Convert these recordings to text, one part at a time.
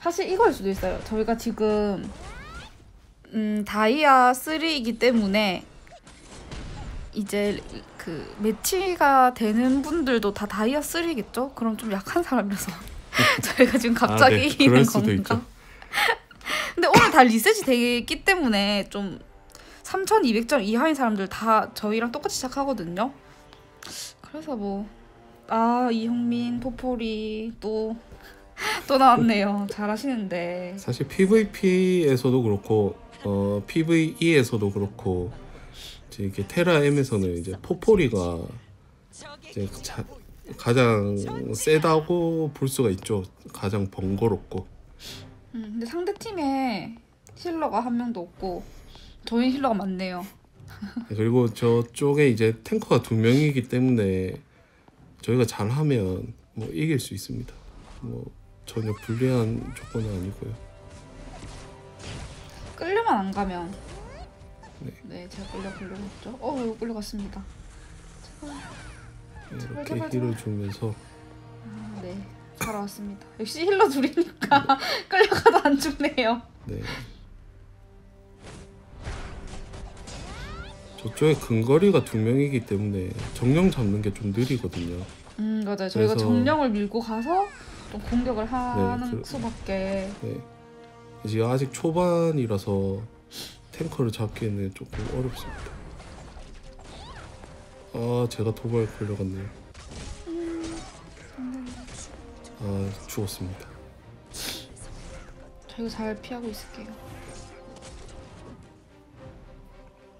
사실 이거일 수도 있어요. 저희가 지금 음, 다이아 3이기 때문에 이제 그 매치가 되는 분들도 다 다이아 3겠죠? 그럼 좀 약한 사람이라서 저희가 지금 갑자기 아, 네. 이기는 수도 건가? 근데 오늘 다 리셋이 되기 때문에 좀 3200점 이하인 사람들 다 저희랑 똑같이 시작하거든요. 그래서 뭐 아 이형민 포포리 또 또 나왔네요. 잘하시는데 사실 PVP에서도 그렇고 어, PVE에서도 그렇고 이제 이게 테라 M에서는 이제 포포리가 이제 자, 가장 세다고 볼 수가 있죠. 가장 번거롭고 음, 근데 상대 팀에 힐러가 한 명도 없고 저희 힐러가 많네요. 그리고 저쪽에 이제 탱커가 두 명이기 때문에 저희가 잘하면 뭐 이길 수 있습니다. 뭐 전혀 불리한 조건은 아니고요. 끌려만 안 가면 네. 네, 제가 끌려 끌려고 했죠. 어 이거 끌려갔습니다. 이렇게 맞아, 맞아. 힐을 주면서 아, 네 살아왔습니다. 역시 힐러 둘이니까 끌려가도 안 죽네요. 네. 저쪽에 근거리가 두 명이기 때문에 정령 잡는 게 좀 느리거든요. 음 맞아요. 저희가 정령을 밀고 가서 좀 공격을 하는 그- 수밖에. 네. 이제 아직 초반이라서 탱커를 잡기에는 조금 어렵습니다. 아 제가 도발 걸려갔네요. 아 죽었습니다. 저희가 잘 피하고 있을게요.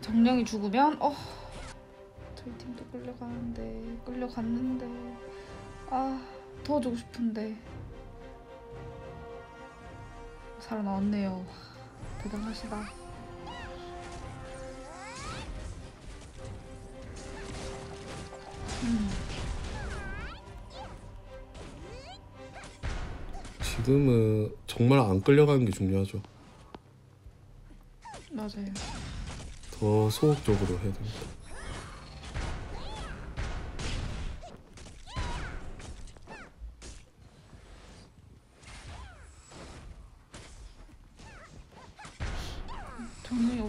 정령이 죽으면 어 저희 팀도 끌려가는데 끌려갔는데 아 도와주고 싶은데 살아나왔네요. 대단하시다. 음, 지금은 정말 안 끌려가는 게 중요하죠. 맞아요. 더 소극적으로 해야 됩니다.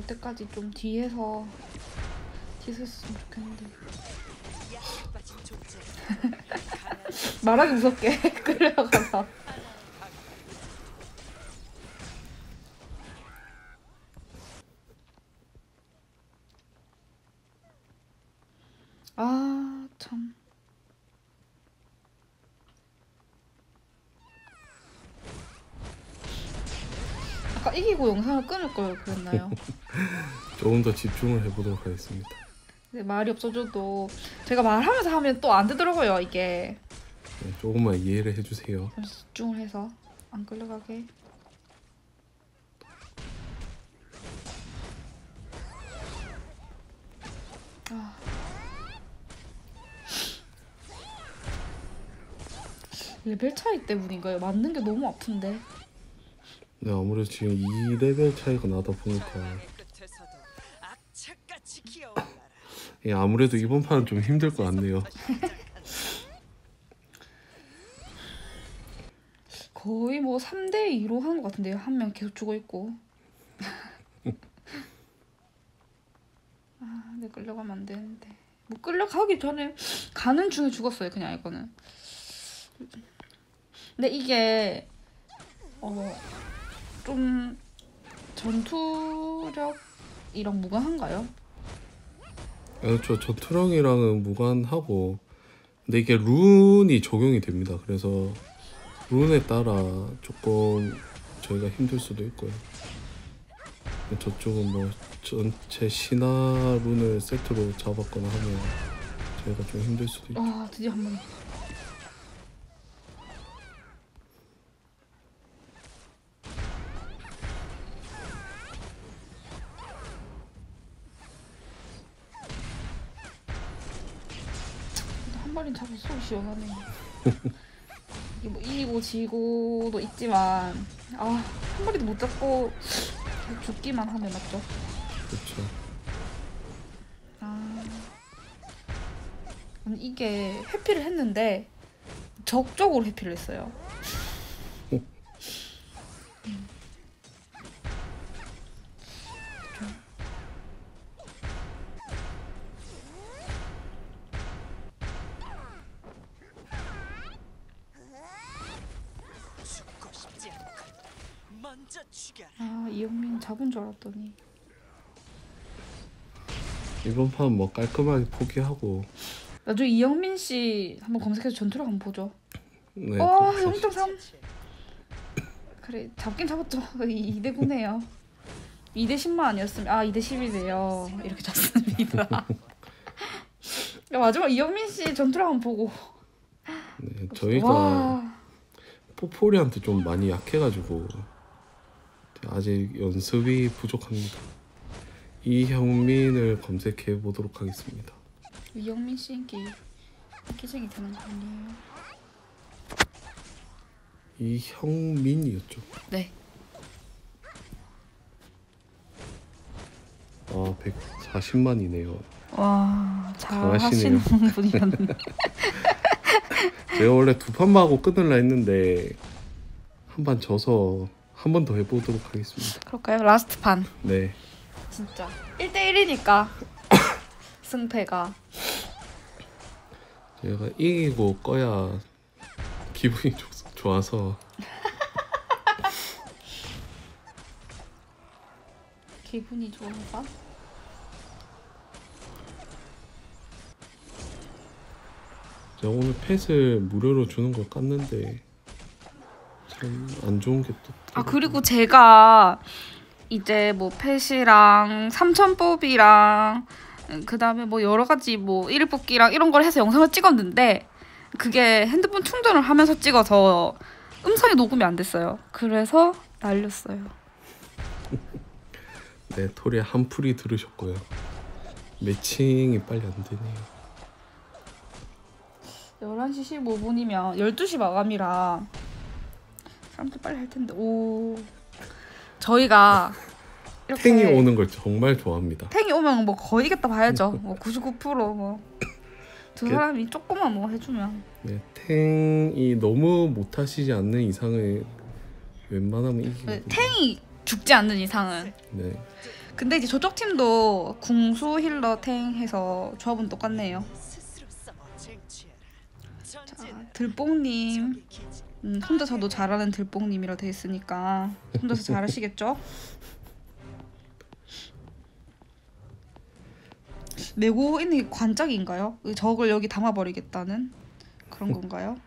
때까지 좀 뒤에서 있었으면 좋겠는데. 말하기 무섭게 끌려가서 아 참. 아까 이기고 영상을 끊을 걸 그랬나요? 조금 더 집중을 해보도록 하겠습니다. 근데 말이 없어져도 제가 말하면서 하면 또 안 되더라고요 이게 네, 조금만 이해를 해주세요. 좀 집중을 해서 안 끌려가게 아. 레벨 차이 때문인가요? 맞는 게 너무 아픈데 네, 아무래도 지금 2레벨 차이가 나다 보니까. 예, 아무래도 이번 판은 좀 힘들 것 같네요. 거의 뭐 3대 2로 하는 것 같은데요 한 명 계속 죽어 있고 아 근데 끌려가면 안 되는데 뭐 끌려가기 전에 가는 중에 죽었어요 그냥 이거는 근데 이게 어 좀 전투력이랑 무관한가요? 그렇죠. 전투력이랑은 무관하고 근데 이게 룬이 적용이 됩니다. 그래서 룬에 따라 조금 저희가 힘들 수도 있고요. 저쪽은 뭐 전체 신화 룬을 세트로 잡았거나 하면 저희가 좀 힘들 수도 있죠. 아 드디어 한 번. 시원하네. 이게 뭐 이기고 지고도 있지만 아 한 마리도 못 잡고 죽기만 하면 맞죠? 그렇죠. 아 아니, 이게 회피를 했는데 적적으로 회피를 했어요. 아 이영민 잡은 줄 알았더니 이번 판 뭐 깔끔하게 포기하고 나중에 이영민 씨 한번 검색해서 전투력 한번 보죠. 네 어 그렇게 0.3 그래 잡긴 잡았죠. 2대 9네요. 2대 10만 아니었으면 아 2대 10이네요. 이렇게 졌습니다. 야, 마지막 이영민 씨 전투력 한번 보고 네, 저희가 와 포포리한테 좀 많이 약해가지고 아직 연습이 부족합니다. 이형민을 검색해 보도록 하겠습니다. 이영민 씨 인기 인기쟁이 되는 거 아니에요? 이형민이었죠. 네. 아 140만이네요. 와. 잘하시는 분이었네. 제가 원래 두 판만 하고 끊을라 했는데 한 판 져서 한 번 더 해보도록 하겠습니다. 그럴까요? 라스트 판. 네. 진짜 1대 1이니까 승패가 제가 이기고 꺼야 기분이 좋, 좋아서 기분이 좋은가? 제가 오늘 펫을 무료로 주는 걸 깠는데 참 안 좋은 게 또. 아 그리고 제가 이제 뭐 펫이랑 삼천법이랑 그 다음에 뭐 여러 가지 뭐 일일 뽑기랑 이런 걸 해서 영상을 찍었는데 그게 핸드폰 충전을 하면서 찍어서 음성이 녹음이 안 됐어요. 그래서 날렸어요. 네, 토리 한풀이 들으셨고요. 매칭이 빨리 안 되네요. 11시 15분이면 12시 마감이라 사람들 빨리 할 텐데 오 저희가 이렇게 탱이 오는 걸 정말 좋아합니다. 탱이 오면 뭐 거의 이겼다 봐야죠 뭐 99%뭐두 그- 사람이 조금만 뭐 해주면 네, 탱이 너무 못하시지 않는 이상을 웬만하면 이기고. 네, 탱이 죽지 않는 이상은 네. 근데 이제 저쪽 팀도 궁수 힐러 탱 해서 조합은 똑같네요. 자. 들뽕님. 음, 혼자서도 잘하는 들뽕님이라 돼 있으니까 혼자서 잘하시겠죠? 메고 있는 게 관짝인가요? 이 적을 여기 담아버리겠다는 그런 건가요?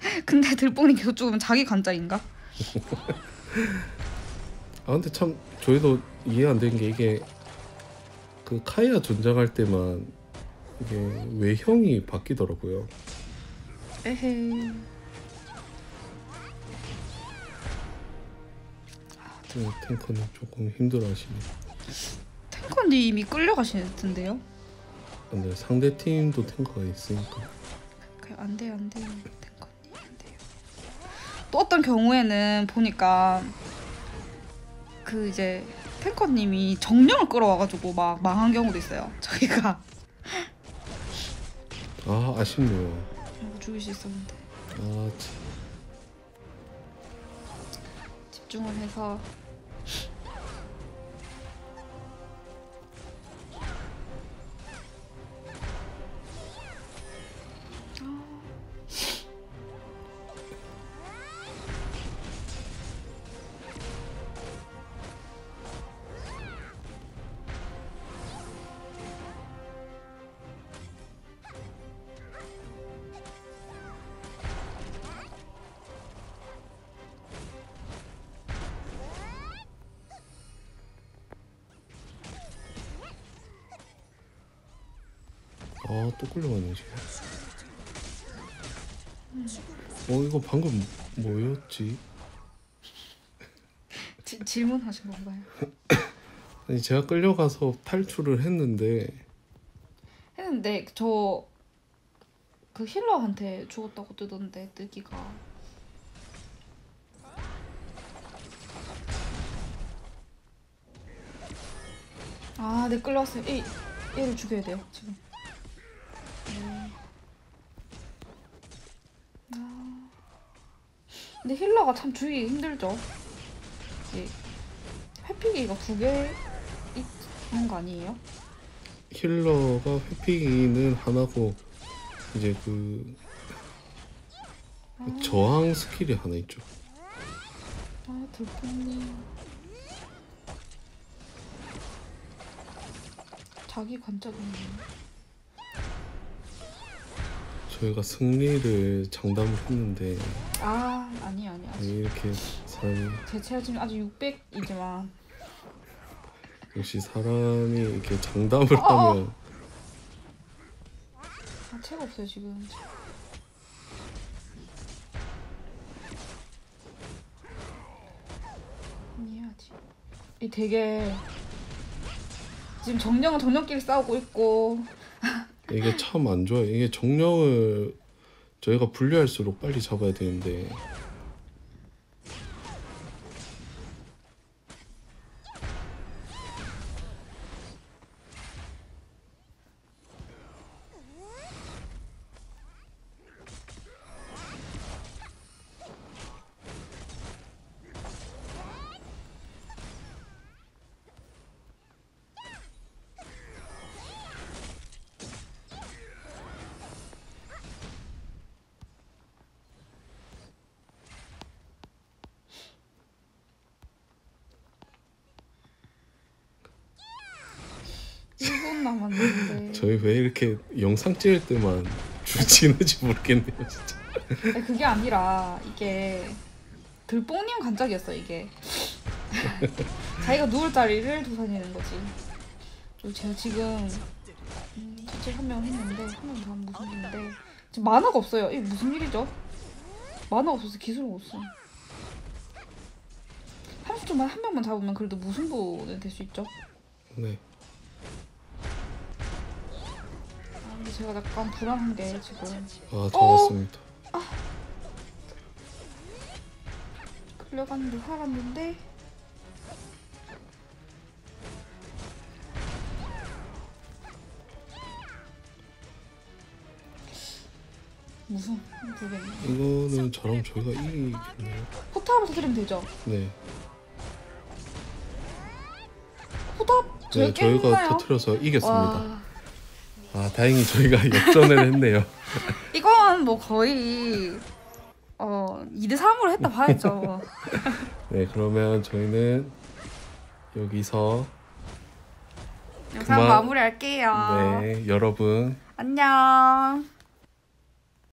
근데 들뽕님 계속 죽으면 자기 관짝인가? 아 근데 참 저희도 이해 안 되는 게 이게 그 카이아 전장할 때만 이게 외형이 바뀌더라고요. 에헤이 그 탱커는 조금 힘들어하시네. 탱커님이 끌려가시는 듯한데요? 근데 상대 팀도 탱커가 있으니까. 그래 안 돼요 안 돼요 탱커님 안 돼요 또 어떤 경우에는 보니까 그 이제 탱커님이 정령을 끌어와가지고 막 망한 경우도 있어요 저희가 아 아쉽네요. 죽일 수 있었는데 아 참. 집중을 해서 아또 끌려가네 지금. 어 이거 방금 뭐였지? 지, 질문하신 건가요? 아니 제가 끌려가서 탈출을 했는데 했는데 저 그 힐러한테 죽었다고 뜨던데 뜨기가 아, 네 끌려왔어요. 얘, 얘를 죽여야 돼요 지금. 네. 아, 근데 힐러가 참 죽이기 힘들죠. 이게 회피기가 두 개 있는 거 아니에요? 힐러가 회피기는 하나고 이제 그 저항 스킬이 하나 있죠. 아 들뽕님 자기 관짝이네 저희가 승리를 장담을 했는데 아 아니 아니 아직. 이렇게 사람이 제 체력 지금 아직 600이지만. 역시 사람이 이렇게 장담을 어, 어. 하면 아 체가 없어요 지금. 이해하지. 이 되게 지금 정령은 정령끼리 싸우고 있고 이게 참 안 좋아요. 이게 정령을 저희가 분리할수록 빨리 잡아야 되는데 일분 남았는데. 저희 왜 이렇게 영상 찍을 때만 주지는지 모르겠네요, 진짜. 아니, 그게 아니라 이게 들뽕님 관짝이었어 이게. 자기가 누울 자리를 도사리는 거지. 제가 지금 음, 첫째 한명 했는데 한명더 하면 무슨 일인데. 지금 만화가 없어요. 이게 무슨 일이죠? 만화 없어서 기술이 없어. 30초만 한 명만 잡으면 그래도 무승부는 될 수 있죠? 네. 제가 약간 불안한 게 지금 아, 잡았습니다. 끌려갔는데 살았는데 무슨 모르겠네 이거는 저랑 저희가 이기겠네요. 포탑을 터뜨리면 되죠 네. 포탑 네, 저희가? 터트려서 이겼습니다. 와 아, 다행히 저희가 역전을 했네요. 이건 뭐 거의 어 2대 3으로 했다 봐야죠. 네, 그러면 저희는 여기서 영상 그만- 마무리할게요. 네, 여러분. 안녕